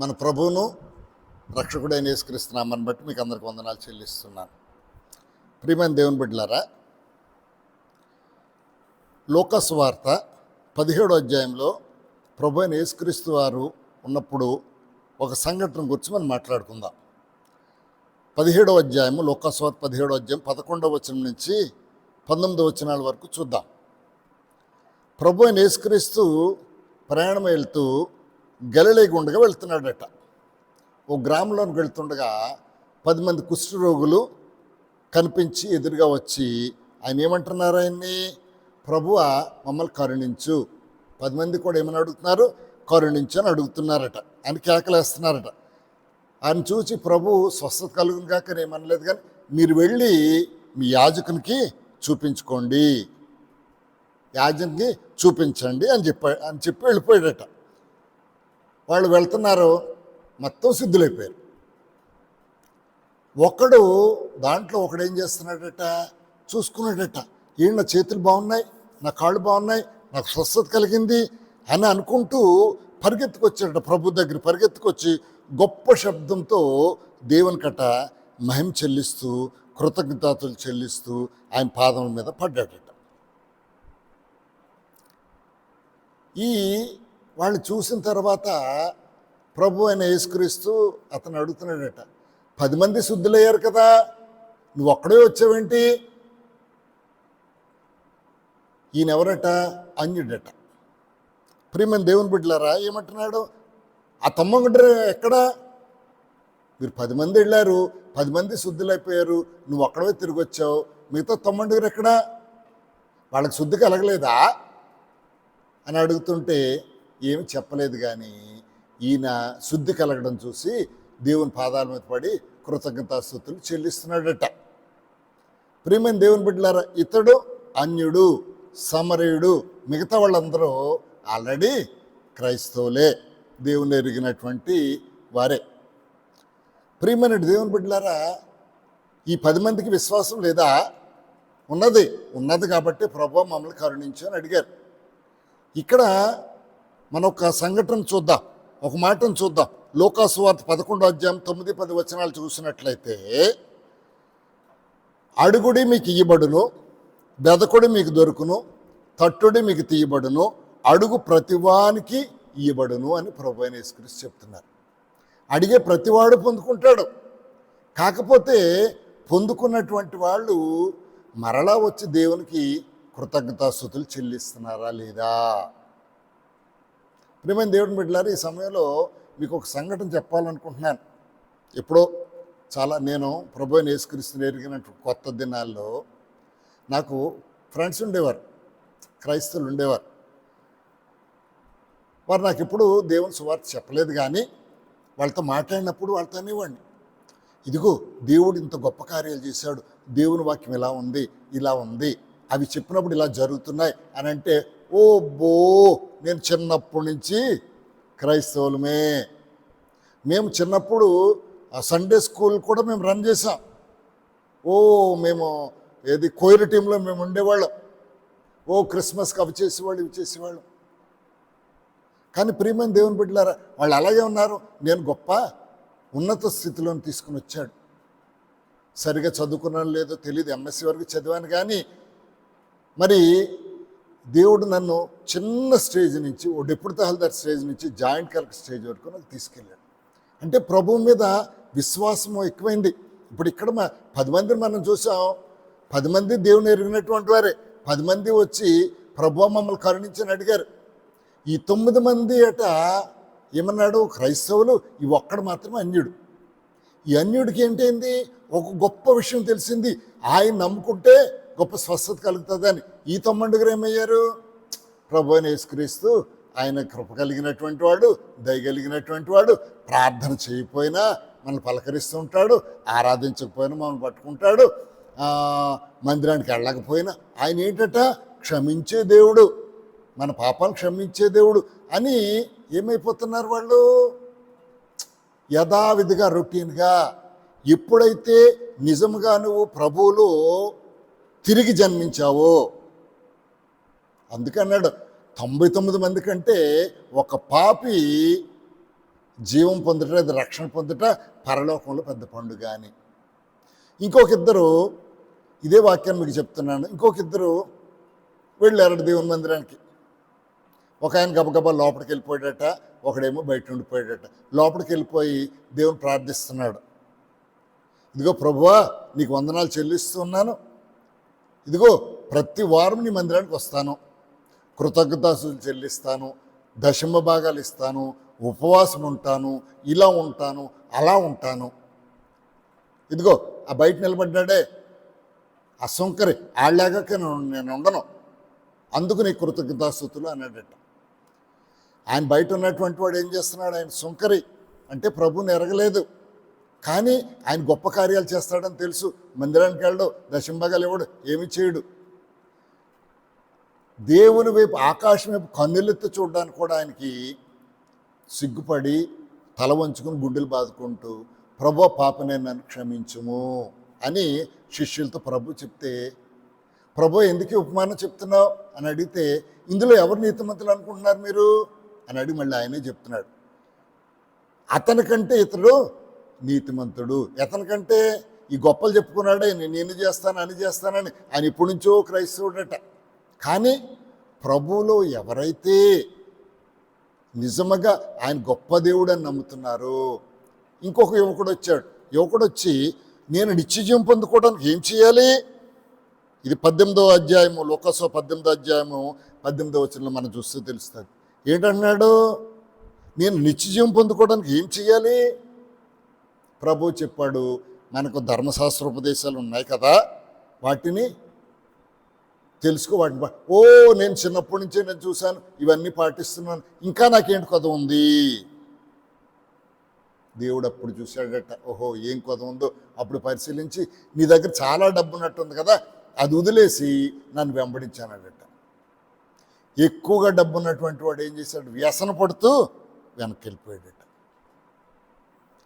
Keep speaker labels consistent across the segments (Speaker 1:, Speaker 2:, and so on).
Speaker 1: మన ప్రభువును రక్షకుడైన యేసుక్రీస్తున్నామని బట్టి మీకు అందరికి వందనాలు చెల్లిస్తున్నాను. ప్రియమైన దేవుని బిడ్డలారా లోకస్ వార్త పదిహేడో అధ్యాయంలో ప్రభు అయిన యేసుక్రీస్తు వారు ఉన్నప్పుడు ఒక సంఘటన గురించి మనం మాట్లాడుకుందాం. పదిహేడవ అధ్యాయము లోకస్వార్త పదిహేడో అధ్యాయం పదకొండవ వచనం నుంచి పంతొమ్మిదవ వచనాల వరకు చూద్దాం. ప్రభు అయిన యేసుక్రీస్తు ప్రయాణం వెళ్తూ గలిలే గుండగా వెళ్తున్నాడట. ఓ గ్రామంలోకి వెళ్తుండగా పది మంది కుష్ఠరోగులు కనిపించి ఎదురుగా వచ్చి ఆయన ఏమంటున్నారు ఆయన్ని? ప్రభువ మమ్మల్ని కరుణించు. పది మంది కూడా ఏమని అడుగుతున్నారు? కరుణించు అని అడుగుతున్నారట. ఆయన కేకలేస్తున్నారట. ఆయన చూసి ప్రభు స్వస్థత కలుగును కాక ఏమనలేదు కానీ మీరు వెళ్ళి మీ యాజకునికి చూపించుకోండి. యాజకునికి చూపించండి అని చెప్పా అని చెప్పి వెళ్ళిపోయాడట. వాళ్ళు వెళ్తున్నారు మొత్తం సిద్ధులైపోయారు. ఒకడు దాంట్లో ఒకడు ఏం చేస్తున్నాడట చూసుకున్నాడట ఈయన నా చేతులు బాగున్నాయి నా కాళ్ళు బాగున్నాయి నాకు స్వస్థత కలిగింది అని అనుకుంటూ పరిగెత్తుకొచ్చాడట ప్రభు దగ్గర. పరిగెత్తుకొచ్చి గొప్ప శబ్దంతో దేవుని కట మహిమ చెల్లిస్తూ కృతజ్ఞతలు చెల్లిస్తూ ఆయన పాదం మీద పడ్డాడట. ఈ వాళ్ళని చూసిన తర్వాత ప్రభు అయిన యేసుక్రీస్తు అతను అడుగుతున్నాడట పది మంది శుద్ధులయ్యారు కదా నువ్వు ఒక్కడే వచ్చావేంటి? ఈయన ఎవరట అన్యుడట. ప్రియమైన దేవుని బిడ్డలారా ఏమంటున్నాడు? ఆ తమ్మగుండ్ర ఎక్కడా? మీరు పది మంది వెళ్ళారు పది మంది శుద్ధులైపోయారు నువ్వు ఒక్కడవే తిరిగి వచ్చావు మిగతా తమ్మండుగురు ఎక్కడా? వాళ్ళకి శుద్ధి కలగలేదా అని అడుగుతుంటే ఏమి చెప్పలేదు కానీ ఈయన శుద్ధి కలగడం చూసి దేవుని పాదాల మీద పడి కృతజ్ఞతాస్థుతులు చెల్లిస్తున్నాడట. ప్రియమైన దేవుని బిడ్డలారా ఇతడు అన్యుడు సమరయుడు మిగతా వాళ్ళందరూ ఆల్రెడీ క్రైస్తవులే దేవుని ఎరిగినటువంటి వారే. ప్రియమైన దేవుని బిడ్డలారా ఈ పది మందికి విశ్వాసం లేదా? ఉన్నది ఉన్నది కాబట్టి ప్రభు మమ్మల్ని కరుణించు అని అడిగారు. ఇక్కడ మనం ఒక సంఘటన చూద్దాం. ఒక మాటను చూద్దాం. లోకాసువార్త పదకొండో అధ్యాయం తొమ్మిది పది వచనాలు చూసినట్లయితే అడుగుడి మీకు ఇయ్యబడును బెదకుడి మీకు దొరుకును తట్టుడి మీకు తీయబడును అడుగు ప్రతివానికి ఇయ్యబడును అని ప్రభు అయిన యేసుక్రీస్తు చెప్తున్నారు. అడిగే ప్రతివాడు పొందుకుంటాడు. కాకపోతే పొందుకున్నటువంటి వాళ్ళు మరలా వచ్చి దేవునికి కృతజ్ఞతాస్థుతులు చెల్లిస్తున్నారా లేదా? ప్రియమైన దేవుడిని బిడ్డలారు ఈ సమయంలో మీకు ఒక సంఘటన చెప్పాలనుకుంటున్నాను. ఎప్పుడో చాలా నేను ప్రభు అయిన యేసుక్రీస్తుని ఎరిగినట్టు కొత్త దినాల్లో నాకు ఫ్రెండ్స్ ఉండేవారు క్రైస్తవులు ఉండేవారు. వారు నాకు ఎప్పుడు దేవుని సువార్త చెప్పలేదు కానీ వాళ్ళతో మాట్లాడినప్పుడు వాళ్ళతో అనేవాడిని. ఇదిగో దేవుడు ఇంత గొప్ప కార్యాలు చేశాడు దేవుని వాక్యం ఇలా ఉంది ఇలా ఉంది అవి చెప్పినప్పుడు ఇలా జరుగుతున్నాయి అని అంటే ఓ బో నేను చిన్నప్పటి నుంచి క్రైస్తవులమే. మేము చిన్నప్పుడు ఆ సండే స్కూల్ కూడా మేము రన్ చేసాం ఓ మేము ఏది కోయిల టీంలో మేము ఉండేవాళ్ళం. ఓ క్రిస్మస్కి అవి చేసేవాళ్ళు ఇవి చేసేవాళ్ళం. కానీ ప్రియమైన దేవుని బిడ్డలారా వాళ్ళు అలాగే ఉన్నారు. నేను గొప్ప ఉన్నత స్థితిలోని తీసుకుని వచ్చాడు. సరిగా చదువుకున్నాను లేదో తెలియదు ఎంఎస్సి వరకు చదివాను కానీ మరి దేవుడు నన్ను చిన్న స్టేజ్ నుంచి ఓ డిప్యూటీ తహల్దార్ స్టేజ్ నుంచి జాయింట్ కలెక్టర్ స్టేజ్ వరకు నాకు తీసుకెళ్ళాడు. అంటే ప్రభువు మీద విశ్వాసం ఎక్కువైంది. ఇప్పుడు ఇక్కడ మా పది మందిని మనం చూసాం. పది మంది దేవుని ఎరిగినటువంటి వారే. పది మంది వచ్చి ప్రభు మమ్మల్ని కరుణించని అడిగారు. ఈ తొమ్మిది మంది అట ఏమన్నాడు? క్రైస్తవులు ఈ ఒక్కడు మాత్రమే అన్యుడు. ఈ అన్యుడికి ఏంటైంది ఒక గొప్ప విషయం తెలిసింది. ఆయన నమ్ముకుంటే గొప్ప స్వస్థత కలుగుతుందని. ఈ తొమ్మండుగురు ఏమయ్యారు? ప్రభు అని యేసుక్రీస్తు ఆయన కృప కలిగినటువంటి వాడు దయగలిగినటువంటి వాడు ప్రార్థన చేయకపోయినా మనల్ని పలకరిస్తూ ఉంటాడు ఆరాధించకపోయినా మనల్ని పట్టుకుంటాడు మందిరానికి వెళ్ళకపోయినా. ఆయన ఏంటట? క్షమించే దేవుడు మన పాపాలు క్షమించే దేవుడు అని ఏమైపోతున్నారు వాళ్ళు? యథావిధిగా రొటీన్గా ఎప్పుడైతే నిజంగా నువ్వు ప్రభువులో తిరిగి జన్మించావో? అందుకన్నాడు తొంభై తొమ్మిది మంది కంటే ఒక పాపి జీవం పొందుట అది రక్షణ పొందుట పరలోకంలో పెద్ద పండుగ అని. ఇంకొక ఇద్దరు ఇదే వాక్యాన్ని మీకు చెప్తున్నాను ఇంకొక ఇద్దరు వెళ్ళారు దేవుని మందిరానికి. ఒక ఆయన గబగబా లోపలికి వెళ్ళిపోయాడట ఒకడేమో బయట ఉండిపోయాడట. లోపలికి వెళ్ళిపోయి దేవుని ప్రార్థిస్తున్నాడు. ఇదిగో ప్రభువా నీకు వందనాలు చెల్లిస్తున్నాను ఇదిగో ప్రతి వారం నీ మందిరానికి వస్తాను. కృతజ్ఞతాసులు చెల్లిస్తాను. దశమ భాగాలు ఇస్తాను. ఉపవాసం ఉంటాను. ఇలా ఉంటాను. అలా ఉంటాను. ఇదిగో ఆ బయట నిలబడ్డాడే. ఆ సొంకరి ఆళ్ళాగాక నేను నేను ఉండను. అందుకు నీ కృతజ్ఞతాస్థుతులు అన్నాడట. ఆయన బయట ఉన్నటువంటి వాడు ఏం చేస్తున్నాడు? ఆయన సుంకరి. అంటే ప్రభుని ఎరగలేదు. కానీ ఆయన గొప్ప కార్యాలు చేస్తాడని తెలుసు. మందిరానికి వెళ్ళడు దశంభాగాలు ఇవ్వడు ఏమి చేయడు. దేవుని వైపు ఆకాశం వైపు కన్నులెత్తి చూడడానికి కూడా ఆయనకి సిగ్గుపడి తల వంచుకుని గుండెలు బాదుకుంటూ ప్రభు పాపనే నన్ను క్షమించుము అని శిష్యులతో ప్రభు చెప్తే ప్రభు ఎందుకు ఉపమానం చెప్తున్నావు? అని అడిగితే ఇందులో ఎవరు నీతిమంతులు అనుకుంటున్నారు మీరు? అని అడిగి మళ్ళీ ఆయనే చెప్తున్నాడు. అతనికంటే ఇతడు నీతిమంతుడు. ఎతనికంటే ఈ గొప్పలు చెప్పుకున్నాడే నేను చేస్తాను అని చేస్తానని. ఆయన ఇప్పటి నుంచో క్రైస్తవుడట. కానీ ప్రభువులో ఎవరైతే నిజముగా ఆయన గొప్ప దేవుడు అని నమ్ముతున్నారు ఇంకొక యువకుడు వచ్చాడు. యువకుడు వచ్చి నేను నిత్యజీవం పొందుకోవడానికి ఏం చేయాలి? ఇది పద్దెనిమిదో అధ్యాయము లోకసో పద్దెనిమిదో అధ్యాయము పద్దెనిమిదో వచ్చిన మనం చూస్తే తెలుస్తుంది. ఏంటన్నాడు నేను నిత్యజీవం పొందుకోవడానికి ఏం చేయాలి? ప్రభు చెప్పాడు మనకు ధర్మశాస్త్ర ఉపదేశాలు ఉన్నాయి కదా వాటిని తెలుసుకో వాటిని ఓ నేను చిన్నప్పటి నుంచే నేను చూశాను ఇవన్నీ పాటిస్తున్నాను ఇంకా నాకేంటి కొద ఉంది? దేవుడు అప్పుడు చూశాడట ఓహో ఏం కొద ఉందో? అప్పుడు పరిశీలించి నీ దగ్గర చాలా డబ్బు ఉన్నట్టుంది కదా అది వదిలేసి నన్ను వెంబడించానడట ఎక్కువగా డబ్బు ఉన్నటువంటి వాడు ఏం చేశాడు వ్యసన పడుతూ వెనక్కి వెళ్ళిపోయాడట.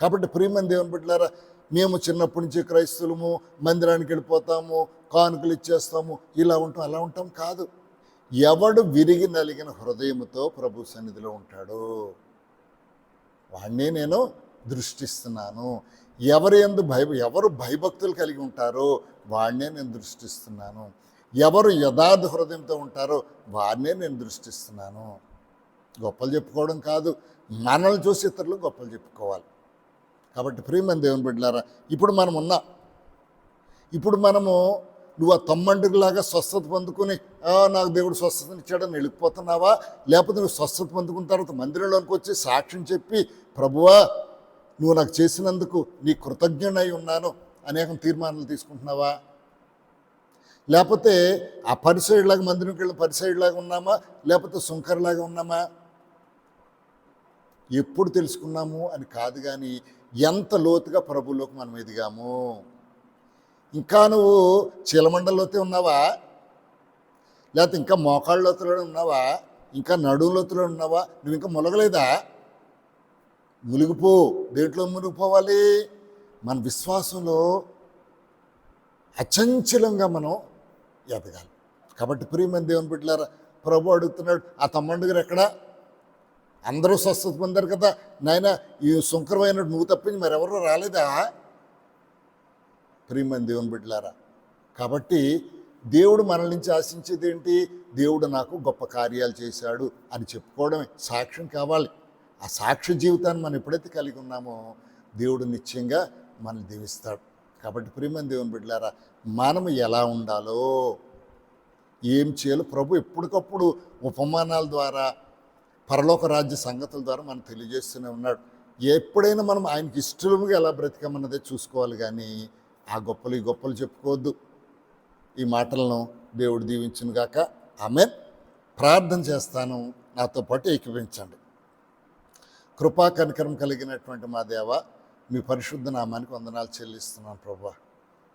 Speaker 1: కాబట్టి ప్రియమైన దేవుని బిడ్డలారా మేము చిన్నప్పటి నుంచి క్రైస్తవులము మందిరానికి వెళ్ళిపోతాము కానుకలు ఇచ్చేస్తాము ఇలా ఉంటాం అలా ఉంటాం కాదు. ఎవడు విరిగి నలిగిన హృదయముతో ప్రభు సన్నిధిలో ఉంటాడో వాడినే నేను దృష్టిస్తున్నాను. ఎవరు ఎందు భయ ఎవరు భయభక్తులు కలిగి ఉంటారో వాడినే నేను దృష్టిస్తున్నాను. ఎవరు యథార్థ హృదయంతో ఉంటారో వారినే నేను దృష్టిస్తున్నాను. గొప్పలు చెప్పుకోవడం కాదు. మనల్ని చూసి ఇతరులు గొప్పలు చెప్పుకోవాలి. కాబట్టి ప్రియమైన దేవుని బిడ్డలారా ఇప్పుడు మనం ఉన్నా ఇప్పుడు మనము నువ్వు ఆ తమ్మండిలాగా స్వస్థత పొందుకుని నాకు దేవుడు స్వస్థతనిచ్చాడని వెళ్ళిపోతున్నావా? లేకపోతే నువ్వు స్వస్థత పొందుకున్న తర్వాత మందిరంలోకి వచ్చి సాక్ష్యం చెప్పి ప్రభువా నువ్వు నాకు చేసినందుకు నీ కృతజ్ఞనై ఉన్నాను అనేకం తీర్మానాలు తీసుకుంటున్నావా? లేకపోతే ఆ పరిసైడ్లాగా మందిరంకి వెళ్ళిన పరిసైడ్లాగా ఉన్నామా? లేకపోతే సుంకర్లాగా ఉన్నామా? ఎప్పుడు తెలుసుకున్నాము అని కాదు కానీ ఎంత లోతుగా ప్రభులోకి మనం ఎదిగాము ఇంకా నువ్వు చీలమండలోతే ఉన్నావా? లేకపోతే ఇంకా మోకాళ్ళ లోతులో ఉన్నావా? ఇంకా నడుము లోతులో ఉన్నావా? నువ్వు ఇంకా ములగలేదా? మునిగిపో. దేంట్లో మునిగిపోవాలి? మన విశ్వాసంలో అచంచలంగా మనం ఎదగాలి. కాబట్టి ప్రియమైన దేవుని బిడ్డలారా ప్రభు అడుగుతున్నాడు ఆ తమ్మండు గారు ఎక్కడా? అందరూ స్వస్థత పొందారు కదా. నాయన ఈ శుంకరమైనట్టు నువ్వు తప్పించి మరెవరూ రాలేదా? ప్రియమని దేవుని బిడ్డలారా కాబట్టి దేవుడు మనల్ నుంచి ఆశించేది ఏంటి? దేవుడు నాకు గొప్ప కార్యాలు చేశాడు అని చెప్పుకోవడమే సాక్ష్యం కావాలి. ఆ సాక్ష్య జీవితాన్ని మనం ఎప్పుడైతే కలిగి ఉన్నామో దేవుడు నిశ్చయంగా మనల్ని దీవిస్తాడు. కాబట్టి ప్రియమని దేవుని బిడ్డలారా మనం ఎలా ఉండాలో ఏం చేయాలో ప్రభు ఎప్పటికప్పుడు ఉపమానాల ద్వారా పరలోక రాజ్య సంగతుల ద్వారా మనం తెలియజేస్తూనే ఉన్నాడు. ఎప్పుడైనా మనం ఆయనకి ఇష్టముగా ఎలా బ్రతికామన్నదే చూసుకోవాలి కానీ ఆ గొప్పలు ఈ గొప్పలు చెప్పుకోవద్దు. ఈ మాటలను దేవుడు దీవించును గాక ఆమె ప్రార్థన చేస్తాను. నాతో పాటు ఏకీవించండి కృపా కనికరం కలిగినటువంటి మా దేవ మీ పరిశుద్ధ నామానికి వందనాలు చెల్లిస్తున్నాను ప్రభా.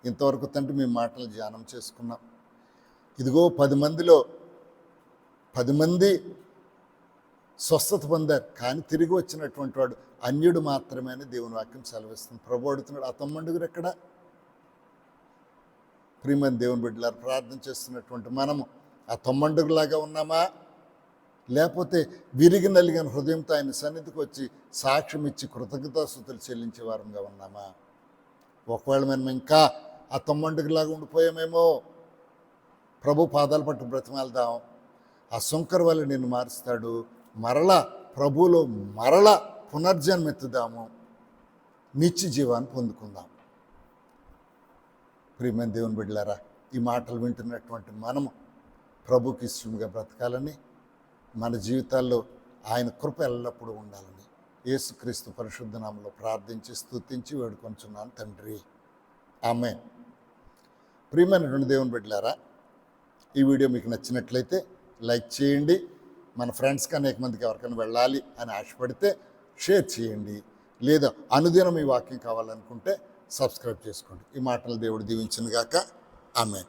Speaker 1: ఇంతవరకు తండ్రి మీ మాటలు ధ్యానం చేసుకున్నాం. ఇదిగో పది మందిలో పది మంది స్వస్థత పొందారు. కానీ తిరిగి వచ్చినటువంటి వాడు అన్యుడు మాత్రమే అని దేవుని వాక్యం సెలవిస్తుంది. ప్రభు అడుగుతున్నాడు ఆ ఎక్కడ? ప్రియమైన దేవుని బిడ్డలారు ప్రార్థన చేస్తున్నటువంటి మనము ఆ తమ్మండుగులాగా ఉన్నామా? లేకపోతే విరిగి నలిగిన హృదయంతో ఆయన సన్నిధికి వచ్చి సాక్ష్యం ఇచ్చి కృతజ్ఞతాస్థుతులు చెల్లించే వారంగా ఉన్నామా? ఒకవేళ మనం ఇంకా ఆ తమ్మండుగులాగా ఉండిపోయామేమో. ప్రభు పాదాలు పట్టు బ్రతిమాలదాం. ఆ శంకర్ వల్ల నిన్ను మారుస్తాడు. మరల ప్రభువులో మరల పునర్జన్మెత్తుదాము. నిత్య జీవాన్ని పొందుకుందాం. ప్రియమైన దేవుని బిడ్డలారా ఈ మాటలు వింటున్నటువంటి మనము ప్రభుకి ఇష్టముగా బ్రతకాలని మన జీవితాల్లో ఆయన కృప ఎల్లప్పుడూ ఉండాలని యేసుక్రీస్తు పరిశుద్ధనామంలో ప్రార్థించి స్తుతించి వేడుకొంచున్నాను తండ్రి. ఆమె ప్రియమైనటువంటి దేవుని బిడ్డలారా ఈ వీడియో మీకు నచ్చినట్లయితే లైక్ చేయండి మన ఫ్రెండ్స్కి అనేక మందికి ఎవరికైనా వెళ్ళాలి అని ఆశపడితే షేర్ చేయండి. లేదా అనుదినం ఈ వాక్యం కావాలనుకుంటే సబ్స్క్రైబ్ చేసుకోండి. ఈ మాటలు దేవుడు దీవించిన గాక ఆమె